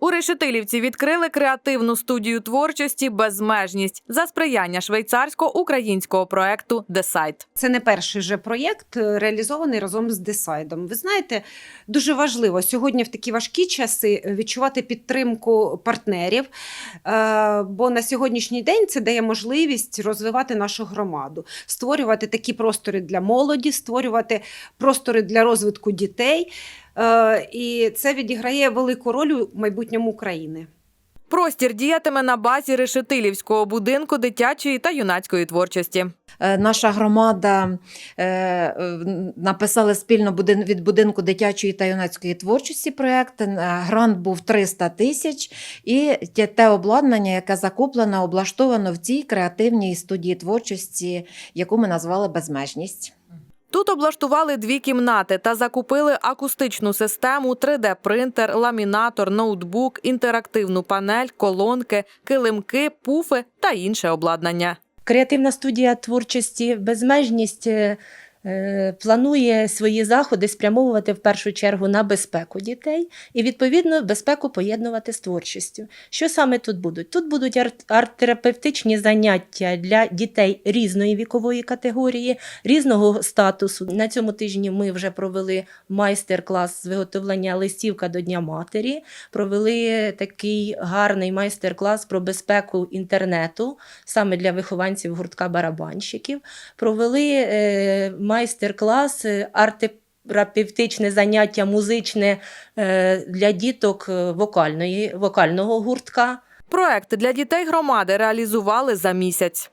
У Решетилівці відкрили креативну студію творчості Безмежність за сприяння швейцарсько-українського проекту Десайт. Це не перший же проєкт, е, реалізований разом з Десайдом. Ви знаєте, дуже важливо сьогодні в такі важкі часи відчувати підтримку партнерів, е, бо на сьогоднішній день це дає можливість розвивати нашу громаду, створювати такі простори для молоді, створювати простори для розвитку дітей. Е, І це відіграє велику роль у майбутньому України. Простір діятиме на базі Решетилівського будинку дитячої та юнацької творчості. Е, Наша громада е, написала спільно від будинку дитячої та юнацької творчості проєкт. Грант був 300 тисяч, і те обладнання, яке закуплено, облаштовано в цій креативній студії творчості, яку ми назвали Безмежність. Тут облаштували дві кімнати та закупили акустичну систему, 3D-принтер, ламінатор, ноутбук, інтерактивну панель, колонки, килимки, пуфи та інше обладнання. Креативна студія творчості Безмежність е, планує свої заходи спрямовувати в першу чергу на безпеку дітей і, відповідно, безпеку поєднувати з творчістю. Що саме тут будуть? Тут будуть арт- арт-терапевтичні заняття для дітей різної вікової категорії, різного статусу. На цьому тижні ми вже провели майстер-клас з виготовлення листівка до Дня матері, провели такий гарний майстер-клас про безпеку інтернету саме для вихованців гуртка барабанщиків. Провели е, майстер-клас е, арт-терапевтичне заняття музичне е, для діток е, вокальної, вокального гуртка. Проект для дітей громади реалізували за місяць.